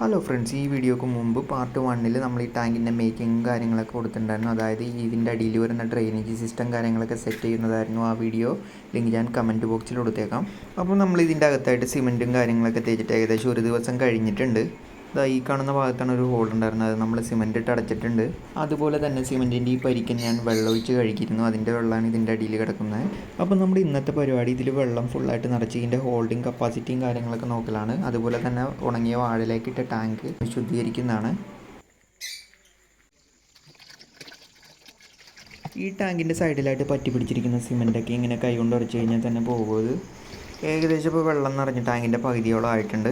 Hello friends ഈ വീഡിയോക്ക് മുമ്പ് പാർട്ട് വണ്ണിൽ നമ്മൾ ഈ ടാങ്കിന്റെ മേക്കിംഗ് കാര്യങ്ങളൊക്കെ കൊടുത്തിട്ടുണ്ടായിരുന്നു. അതായത് ഇതിന്റെ അടിയിൽ വരുന്ന ഡ്രെയിനേജ് സിസ്റ്റം കാര്യങ്ങളൊക്കെ സെറ്റ് ചെയ്യുന്നതായിരുന്നു ആ വീഡിയോ ലിങ്ക് ഞാൻ കമന്റ് ബോക്സിൽ കൊടുത്തേക്കാം. അപ്പോൾ നമ്മൾ ഇതിന്റെ അകത്തായിട്ട് സിമെന്റും കാര്യങ്ങളൊക്കെ തേച്ചിട്ട് ഏകദേശം ഒരു ദിവസം കഴിഞ്ഞിട്ടുണ്ട്. ഇതാ ഈ കാണുന്ന ഭാഗത്താണ് ഒരു ഹോൾ ഉണ്ടായിരുന്നത്. അത് നമ്മൾ സിമെന്റ് ഇട്ട് അടച്ചിട്ടുണ്ട്. അതുപോലെ തന്നെ സിമെന്റിന്റെ ഈ പരിക്കൻ ഞാൻ വെള്ളം ഒഴിച്ച് കഴിക്കിയിരുന്നു അതിന്റെ വെള്ളമാണ് ഇതിന്റെ അടിയിൽ കിടക്കുന്നത്. അപ്പോൾ നമ്മുടെ ഇന്നത്തെ പരിപാടി ഇതിൽ വെള്ളം ഫുള്ളായിട്ട് നിറച്ച് ഇതിന്റെ ഹോൾഡിംഗ് കപ്പാസിറ്റിയും കാര്യങ്ങളൊക്കെ നോക്കലാണ്. അതുപോലെ തന്നെ ഉണങ്ങിയ വാഴയിലേക്ക് ഇട്ട ടാങ്ക് ശുദ്ധീകരിക്കുന്നതാണ്. ഈ ടാങ്കിന്റെ സൈഡിലായിട്ട് പറ്റി പിടിച്ചിരിക്കുന്ന സിമെന്റൊക്കെ ഇങ്ങനെ കൈ കൊണ്ട് കഴിഞ്ഞാൽ തന്നെ പോകുന്നത് ഏകദേശം ഇപ്പോൾ വെള്ളം നിറഞ്ഞ് ടാങ്കിന്റെ പകുതിയോളം ആയിട്ടുണ്ട്.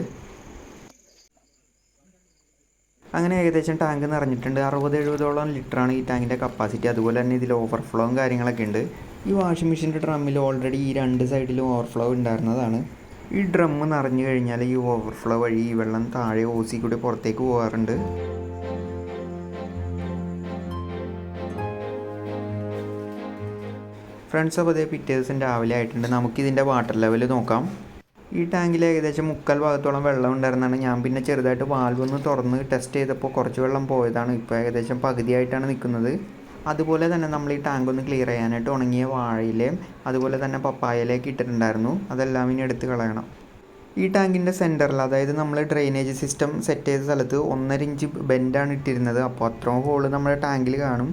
അങ്ങനെ ഏകദേശം ടാങ്ക് നിറഞ്ഞിട്ടുണ്ട്. അറുപത് എഴുപതോളം ലിറ്ററാണ് ഈ ടാങ്കിന്റെ കപ്പാസിറ്റി അതുപോലെ തന്നെ ഇതിൽ ഓവർഫ്ലോയും കാര്യങ്ങളൊക്കെ ഉണ്ട്. ഈ വാഷിംഗ് മെഷീന്റെ ഡ്രമ്മിൽ ഓൾറെഡി ഈ രണ്ട് സൈഡിലും ഓവർഫ്ലോ ഉണ്ടായിരുന്നതാണ്. ഈ ഡ്രമ്മ് നിറഞ്ഞു കഴിഞ്ഞാൽ ഈ ഓവർഫ്ലോ വഴി ഈ വെള്ളം താഴെ ഓസി കൂടി പുറത്തേക്ക് പോകാറുണ്ട്. ഫ്രണ്ട്സ് അപ്പോൾ അതേ പിറ്റേ ദിവസം രാവിലെ ആയിട്ടുണ്ട്. നമുക്കിതിന്റെ വാട്ടർ ലെവൽ നോക്കാം. ഈ ടാങ്കിൽ ഏകദേശം മുക്കാൽ ഭാഗത്തോളം വെള്ളം ഉണ്ടായിരുന്നാണ് ഞാൻ പിന്നെ ചെറുതായിട്ട് വാൽവ് ഒന്ന് തുറന്ന് ടെസ്റ്റ് ചെയ്തപ്പോൾ കുറച്ച് വെള്ളം പോയതാണ്. ഇപ്പോൾ ഏകദേശം പകുതിയായിട്ടാണ് നിൽക്കുന്നത്. അതുപോലെ തന്നെ നമ്മൾ ഈ ടാങ്ക് ഒന്ന് ക്ലിയർ ചെയ്യാനായിട്ട് ഉണങ്ങിയ വാഴയിലേയും അതുപോലെ തന്നെ പപ്പായയിലേക്ക് ഇട്ടിട്ടുണ്ടായിരുന്നു. അതെല്ലാം ഇനി എടുത്ത് കളയണം. ഈ ടാങ്കിന്റെ സെന്ററിൽ അതായത് നമ്മൾ ഡ്രെയിനേജ് സിസ്റ്റം സെറ്റ് ചെയ്ത സ്ഥലത്ത് ഒന്നര ഇഞ്ച് ബെൻഡാണ് ഇട്ടിരുന്നത്. അപ്പോൾ അത്രയും ഹോൾ നമ്മുടെ ടാങ്കിൽ കാണും.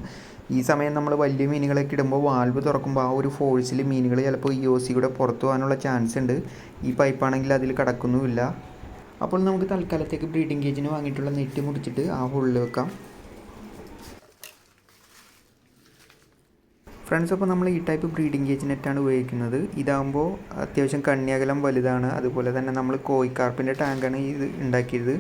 ഈ സമയം നമ്മൾ വലിയ മീനുകളൊക്കെ ഇടുമ്പോൾ വാൽവ് തുറക്കുമ്പോൾ ആ ഒരു ഫോഴ്സിൽ മീനുകൾ ചിലപ്പോൾ ഈ ഒ സി കൂടെ പുറത്തു പോകാനുള്ള ചാൻസ് ഉണ്ട്. ഈ പൈപ്പാണെങ്കിൽ അതിൽ കിടക്കുന്നുമില്ല. അപ്പോൾ നമുക്ക് തൽക്കാലത്തേക്ക് ബ്രീഡിംഗ് കേജിന് വാങ്ങിയിട്ടുള്ള നെറ്റ് മുടിച്ചിട്ട് ആ ഹോളിൽ വെക്കാം. ഫ്രണ്ട്സ് അപ്പോൾ നമ്മൾ ഈ ടൈപ്പ് ബ്രീഡിംഗ് കേജ് നെറ്റാണ് ഉപയോഗിക്കുന്നത്. ഇതാകുമ്പോൾ അത്യാവശ്യം കണ്ണിയകലം വലുതാണ്. അതുപോലെ തന്നെ നമ്മൾ കോഴിക്കാർപ്പിന്റെ ടാങ്കാണ് ഇത് ഉണ്ടാക്കിയത്.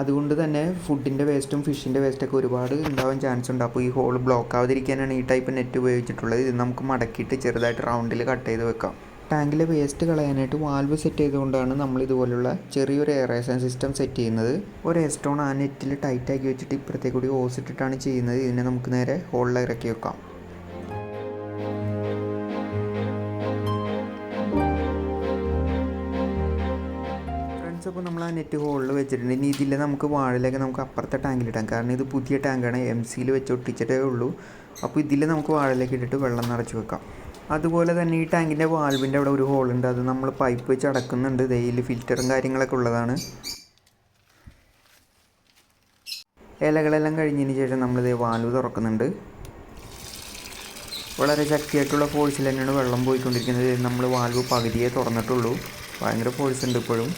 അതുകൊണ്ട് തന്നെ ഫുഡിന്റെ വേസ്റ്റും ഫിഷിന്റെ വേസ്റ്റൊക്കെ ഒരുപാട് ഉണ്ടാവാൻ ചാൻസ് ഉണ്ട്. അപ്പോൾ ഈ ഹോൾ ബ്ലോക്ക് ആവാതിരിക്കാനാണ് ഈ ടൈപ്പ് നെറ്റ് ഉപയോഗിച്ചിട്ടുള്ളത്. ഇത് നമുക്ക് മടക്കിയിട്ട് ചെറുതായിട്ട് റൗണ്ടിൽ കട്ട് ചെയ്ത് വെക്കാം. ടാങ്കിലെ വേസ്റ്റ് കളയാനായിട്ട് വാൽവ് സെറ്റ് ചെയ്തുകൊണ്ടാണ് നമ്മൾ ഇതുപോലുള്ള ചെറിയൊരു എയറേഷൻ സിസ്റ്റം സെറ്റ് ചെയ്യുന്നത്. ഒരു എസ്റ്റോൺ സ്റ്റോൺ ആ നെറ്റിൽ ടൈറ്റാക്കി വെച്ചിട്ട് ഇപ്പുറത്തേക്കൂടി ഓസിട്ടിട്ടാണ് ഓസ് ചെയ്യുന്നത്. ഇതിനെ നമുക്ക് നേരെ ഹോളിൽ ഇറക്കി വെക്കാം. അപ്പോൾ നമ്മൾ ആ നെറ്റ് ഹോളിൽ വെച്ചിട്ടുണ്ട്. ഇനി ഇതിൽ നമുക്ക് വാഴയിലേക്ക് നമുക്ക് അപ്പുറത്തെ ടാങ്കിൽ ഇടാം. കാരണം ഇത് പുതിയ ടാങ്കാണ്. എം സിയിൽ വെച്ച് ഒട്ടിച്ചിട്ടേ ഉള്ളൂ. അപ്പോൾ ഇതിൽ നമുക്ക് വാഴയിലേക്ക് ഇട്ടിട്ട് വെള്ളം നിറച്ച് വെക്കാം. അതുപോലെ തന്നെ ഈ ടാങ്കിന്റെ വാൽവിന്റെ അവിടെ ഒരു ഹോളുണ്ട് അത് നമ്മൾ പൈപ്പ് വെച്ച് അടക്കുന്നുണ്ട്. ഇതിൽ ഫിൽറ്ററും കാര്യങ്ങളൊക്കെ ഉള്ളതാണ്. ഇലകളെല്ലാം കഴിഞ്ഞതിന് ശേഷം നമ്മൾ നമ്മളിത് വാൽവ് തുറക്കുന്നുണ്ട്. വളരെ ശക്തിയായിട്ടുള്ള ഫോഴ്സിൽ തന്നെയാണ് വെള്ളം പോയിക്കൊണ്ടിരിക്കുന്നത്. നമ്മൾ വാൽവ് പകുതിയെ തുറന്നിട്ടുള്ളൂ. ഭയങ്കര ഫോഴ്സ് ഉണ്ട് ഇപ്പോഴും.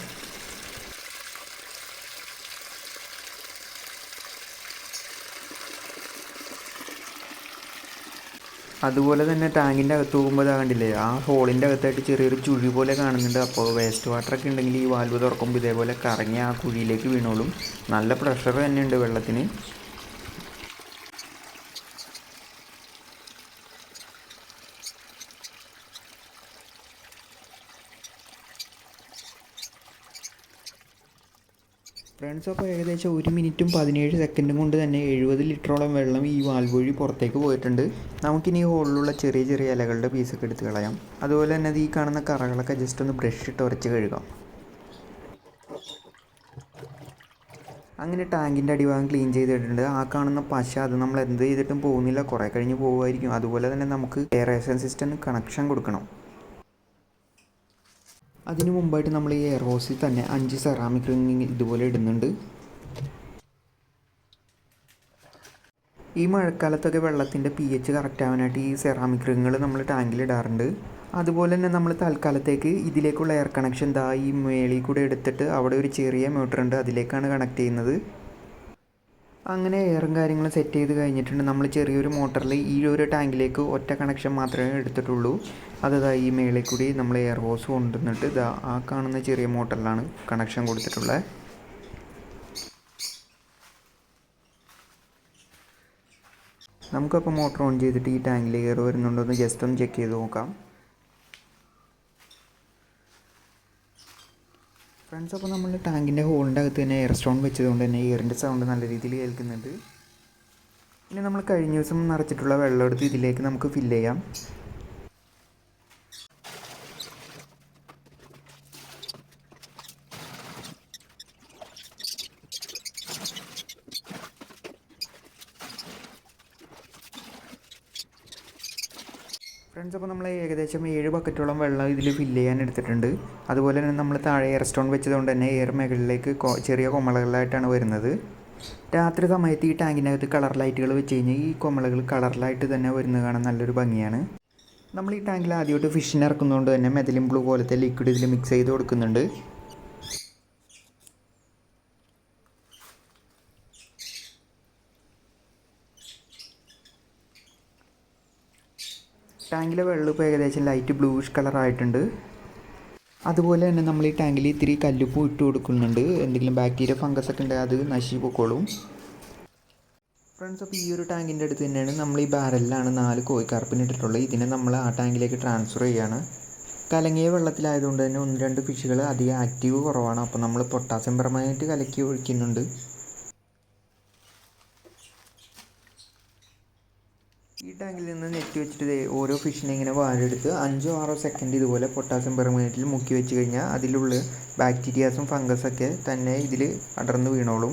അതുപോലെ തന്നെ ടാങ്കിന്റെ അകത്ത് പോകുമ്പോൾ ഇതാ കണ്ടില്ലേ ആ ഹോളിന്റെ അകത്തായിട്ട് ചെറിയൊരു ചുഴി പോലെ കാണുന്നുണ്ട്. അപ്പോൾ വേസ്റ്റ് വാട്ടർ ഒക്കെ ഉണ്ടെങ്കിൽ ഈ വാൽവ് തുറക്കുമ്പോൾ ഇതേപോലെ കറങ്ങി ആ കുഴിയിലേക്ക് വീണോളും. നല്ല പ്രഷർ തന്നെയുണ്ട് വെള്ളത്തിന്. ഫ്രണ്ട്സ് അപ്പോൾ ഏകദേശം ഒരു മിനിറ്റും പതിനേഴ് സെക്കൻഡും കൊണ്ട് തന്നെ എഴുപത് ലിറ്ററോളം വെള്ളം ഈ വാൽവ് വഴി പുറത്തേക്ക് പോയിട്ടുണ്ട്. നമുക്കിനി ഹോളിലുള്ള ചെറിയ ചെറിയ ഇലകളുടെ പീസൊക്കെ എടുത്ത് കളയാം. അതുപോലെ തന്നെ ഈ കാണുന്ന കറകളൊക്കെ ജസ്റ്റ് ഒന്ന് ബ്രഷ് ഇട്ട് ഉരച്ച് കഴുകാം. അങ്ങനെ ടാങ്കിന്റെ അടിഭാഗം ക്ലീൻ ചെയ്തിട്ടുണ്ട് ആ കാണുന്ന പശ അത് നമ്മൾ എന്ത് ചെയ്തിട്ടും പോകുന്നില്ല. കുറേ കഴിഞ്ഞ് പോകുമായിരിക്കും. അതുപോലെ തന്നെ നമുക്ക് എയറേഷൻ സിസ്റ്റം കണക്ഷൻ കൊടുക്കണം. അതിനു മുമ്പായിട്ട് നമ്മൾ ഈ എയർ ഹോസിൽ തന്നെ അഞ്ച് സെറാമിക് റിംഗ് ഇതുപോലെ ഇടുന്നുണ്ട്. ഈ മഴക്കാലത്തൊക്കെ വെള്ളത്തിന്റെ പി എച്ച് കറക്റ്റ് ആവാനായിട്ട് ഈ സെറാമിക് റിങ്ങുകൾ നമ്മൾ ടാങ്കിൽ ഇടാറുണ്ട്. അതുപോലെ തന്നെ നമ്മൾ തൽക്കാലത്തേക്ക് ഇതിലേക്കുള്ള എയർ കണക്ഷൻ ദാ ഈ മേളിൽ കൂടെ എടുത്തിട്ട് അവിടെ ഒരു ചെറിയ മോട്ടർ ഉണ്ട്. അതിലേക്കാണ് കണക്ട് ചെയ്യുന്നത്. അങ്ങനെ എയറും കാര്യങ്ങളും സെറ്റ് ചെയ്ത് കഴിഞ്ഞിട്ടുണ്ട്. നമ്മൾ ചെറിയൊരു മോട്ടറിൽ ഈ ഒരു ടാങ്കിലേക്ക് ഒറ്റ കണക്ഷൻ മാത്രമേ എടുത്തിട്ടുള്ളൂ. അതാ ഈ മേളിൽ കൂടി നമ്മൾ എയർ ഹോസ് കൊണ്ടുവന്നിട്ട് ഇതാ ആ കാണുന്ന ചെറിയ മോട്ടറിലാണ് കണക്ഷൻ കൊടുത്തിട്ടുള്ളത്. നമുക്കപ്പോൾ മോട്ടർ ഓൺ ചെയ്തിട്ട് ഈ ടാങ്കിൽ എയർ വരുന്നുണ്ടോ എന്ന് ജസ്റ്റ് ഒന്ന് ചെക്ക് ചെയ്ത് നോക്കാം. ഫ്രണ്ട്സ് അപ്പോൾ നമ്മൾ ടാങ്കിന്റെ ഹോളിന്റെ അകത്ത് തന്നെ എയർ സ്റ്റോൺ വെച്ചതുകൊണ്ട് തന്നെ എയറിന്റെ സൗണ്ട് നല്ല രീതിയിൽ കേൾക്കുന്നുണ്ട്. ഇനി നമ്മൾ കഴിഞ്ഞ ദിവസം നിറച്ചിട്ടുള്ള വെള്ളം എടുത്ത് ഇതിലേക്ക് നമുക്ക് ഫില്ല് ചെയ്യാം. ഫ്രണ്ട്സ് അപ്പോൾ നമ്മൾ ഏകദേശം ഏഴ് ബക്കറ്റോളം വെള്ളം ഇതിൽ ഫില്ല് ചെയ്യാൻ എടുത്തിട്ടുണ്ട്. അതുപോലെ തന്നെ നമ്മൾ താഴെ എയർ സ്റ്റോൺ വെച്ചതുകൊണ്ട് തന്നെ എയർ മേഖലയിലേക്ക് ചെറിയ കൊമളകളായിട്ടാണ് വരുന്നത്. രാത്രി സമയത്ത് ഈ ടാങ്കിനകത്ത് കളർ ലൈറ്റുകൾ വെച്ച് കഴിഞ്ഞാൽ ഈ കൊമളകൾ കളറിലായിട്ട് തന്നെ വരുന്നത് കാണാൻ നല്ലൊരു ഭംഗിയാണ്. നമ്മൾ ഈ ടാങ്കിൽ ആദ്യമായിട്ട് ഫിഷിനെ ഇറക്കുന്നതുകൊണ്ട് തന്നെ മെതലിൻ ബ്ലൂ പോലത്തെ ലിക്വിഡ് ഇതിൽ മിക്സ് ചെയ്ത് കൊടുക്കുന്നുണ്ട്. ടാങ്കിലെ വെള്ളം ഇപ്പോൾ ഏകദേശം ലൈറ്റ് ബ്ലൂഷ് കളറായിട്ടുണ്ട് അതുപോലെ തന്നെ നമ്മൾ ഈ ടാങ്കിൽ ഇത്തിരി കല്ലുപ്പും ഇട്ട് കൊടുക്കുന്നുണ്ട്. എന്തെങ്കിലും ബാക്ടീരിയ ഫംഗസ് ഒക്കെ ഉണ്ടെങ്കിൽ അത് നശി പൊക്കോളും. ഫ്രണ്ട്സ് അപ്പോൾ ഈ ഒരു ടാങ്കിന്റെ അടുത്ത് തന്നെയാണ് നമ്മൾ ഈ ബാരലിലാണ് നാല് കോഴിക്കാർപ്പിന് ഇട്ടിട്ടുള്ളത്. ഇതിനെ നമ്മൾ ആ ടാങ്കിലേക്ക് ട്രാൻസ്ഫർ ചെയ്യുകയാണ് കലങ്ങിയ വെള്ളത്തിലായതുകൊണ്ട് തന്നെ ഒന്ന് രണ്ട് ഫിഷുകൾ അധികം ആക്റ്റീവ് കുറവാണ്. അപ്പോൾ നമ്മൾ പൊട്ടാസ്യം പെർമനന്റ് കലക്കി ഒഴിക്കുന്നുണ്ട്. ഈ ടാങ്കിൽ നിന്ന് നെറ്റ് വെച്ചിട്ട് ഓരോ ഫിഷിനെ ഇങ്ങനെ വാരെടുത്ത് അഞ്ചോ ആറോ സെക്കൻഡ് ഇതുപോലെ പൊട്ടാസ്യം പെർമനന്റിൽ മുക്കി വെച്ച് കഴിഞ്ഞാൽ അതിലുള്ള ബാക്ടീരിയാസും ഫംഗസൊക്കെ തന്നെ ഇതിൽ അടർന്ന് വീണോളും.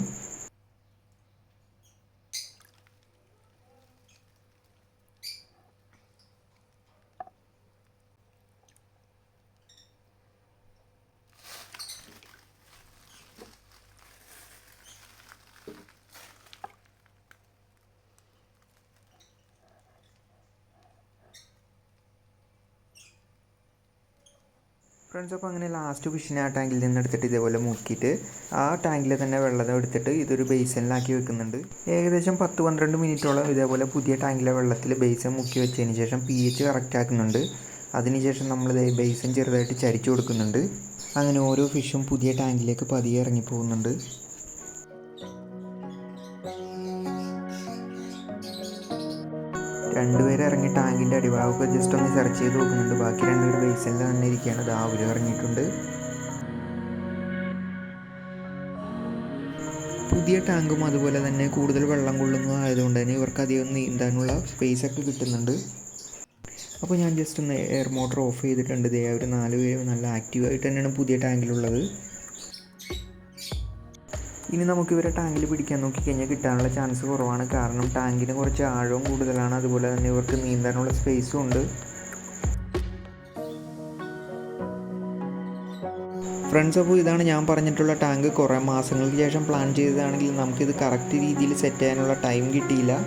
ഫ്രണ്ട്സ് അപ്പോൾ അങ്ങനെ ലാസ്റ്റ് ഫിഷിനെ ആ ടാങ്കിൽ നിന്ന് എടുത്തിട്ട് ഇതേപോലെ മുക്കിയിട്ട് ആ ടാങ്കിൽ തന്നെ വെള്ളം എടുത്തിട്ട് ഇതൊരു ബേസനിലാക്കി വെക്കുന്നുണ്ട്. ഏകദേശം പത്ത് പന്ത്രണ്ട് മിനിറ്റോളം ഇതേപോലെ പുതിയ ടാങ്കിലെ വെള്ളത്തിൽ ബേസൻ മുക്കി വെച്ചതിന് ശേഷം പി എച്ച് കറക്റ്റ് ആക്കുന്നുണ്ട് അതിനുശേഷം നമ്മൾ ബേസൻ ചെറുതായിട്ട് ചരിച്ചു കൊടുക്കുന്നുണ്ട്. അങ്ങനെ ഓരോ ഫിഷും പുതിയ ടാങ്കിലേക്ക് പതിയെ ഇറങ്ങി പോകുന്നുണ്ട്. രണ്ടുപേര് ഇറങ്ങി ടാങ്കിന്റെ അടിഭാഗമൊക്കെ ജസ്റ്റ് ഒന്ന് സെർച്ച് ചെയ്ത് നോക്കുന്നുണ്ട്. ബാക്കി രണ്ടുപേർ ബേസിൽ തന്നെ ഇരിക്കുകയാണ് ഒരു ഇറങ്ങിയിട്ടുണ്ട്. പുതിയ ടാങ്കും അതുപോലെ തന്നെ കൂടുതൽ വെള്ളം കൊള്ളുന്നതായതുകൊണ്ട് തന്നെ ഇവർക്ക് അധികം നീന്താനുള്ള സ്പേസ് ഒക്കെ കിട്ടുന്നുണ്ട്. അപ്പോൾ ഞാൻ ജസ്റ്റ് ഒന്ന് എയർ മോട്ടർ ഓഫ് ചെയ്തിട്ടുണ്ട്. ദേ അവർ നാല് പേരും നല്ല ആക്റ്റീവായിട്ട് തന്നെയാണ് പുതിയ ടാങ്കിലുള്ളത്. ഇനി നമുക്ക് ഇവരെ ടാങ്കിൽ പിടിക്കാൻ നോക്കിക്കഴിഞ്ഞാൽ കിട്ടാനുള്ള ചാൻസ് കുറവാണ്. കാരണം ടാങ്കിന് കുറച്ച് ആഴവും കൂടുതലാണ്. അതുപോലെ തന്നെ ഇവർക്ക് നീന്താനുള്ള സ്പേസും ഉണ്ട്. ഫ്രണ്ട്സ് അപ്പോൾ ഇതാണ് ഞാൻ പറഞ്ഞിട്ടുള്ള ടാങ്ക് കുറേ മാസങ്ങൾക്ക് ശേഷം പ്ലാൻ ചെയ്തതാണെങ്കിൽ നമുക്കിത് കറക്റ്റ് രീതിയിൽ സെറ്റ് ചെയ്യാനുള്ള ടൈം കിട്ടിയില്ല.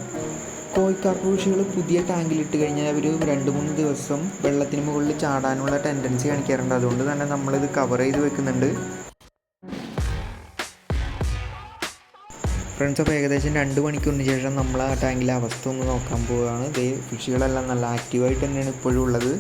കോഴിക്കാർപ്പൂഷികൾ പുതിയ ടാങ്കിൽ ഇട്ട് കഴിഞ്ഞാൽ അവർ രണ്ട് മൂന്ന് ദിവസം വെള്ളത്തിന് മുകളിൽ ചാടാനുള്ള ടെൻഡൻസി കാണിക്കാറുണ്ട്. അതുകൊണ്ട് തന്നെ നമ്മളിത് കവർ ചെയ്ത് വെക്കുന്നുണ്ട്. ഫ്രണ്ട്സ് അപ്പോൾ ഏകദേശം രണ്ട് മണിക്കൂറിന് ശേഷം നമ്മൾ ആ ടാങ്കിലെ അവസ്ഥ ഒന്ന് നോക്കാൻ പോവുകയാണ്. ദേ ഫിഷുകളെല്ലാം നല്ല ആക്റ്റീവായിട്ട് തന്നെയാണ് ഇപ്പോഴും ഉള്ളത്.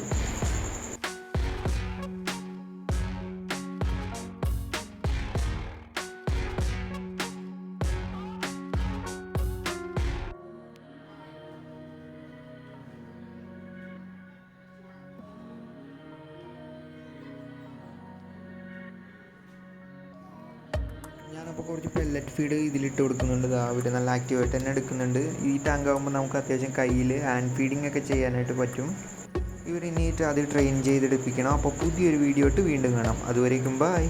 ഞാനപ്പോൾ കുറച്ച് പെല്ലറ്റ് ഫീഡ് ഇതിലിട്ട് കൊടുക്കുന്നുണ്ട്. ദാ അവർ നല്ല ആക്റ്റീവായിട്ട് തന്നെ എടുക്കുന്നുണ്ട്. ഈ ടാങ്ക് ആകുമ്പോൾ നമുക്ക് അത്യാവശ്യം കയ്യിൽ ഹാൻഡ് ഫീഡിംഗ് ഒക്കെ ചെയ്യാനായിട്ട് പറ്റും. ഇവർ ഇനിയിട്ട് അത് ട്രെയിൻ ചെയ്തെടുപ്പിക്കണം. അപ്പോൾ പുതിയൊരു വീഡിയോ ഇട്ട് വീണ്ടും കാണാം. അതുവരേക്കും ബൈ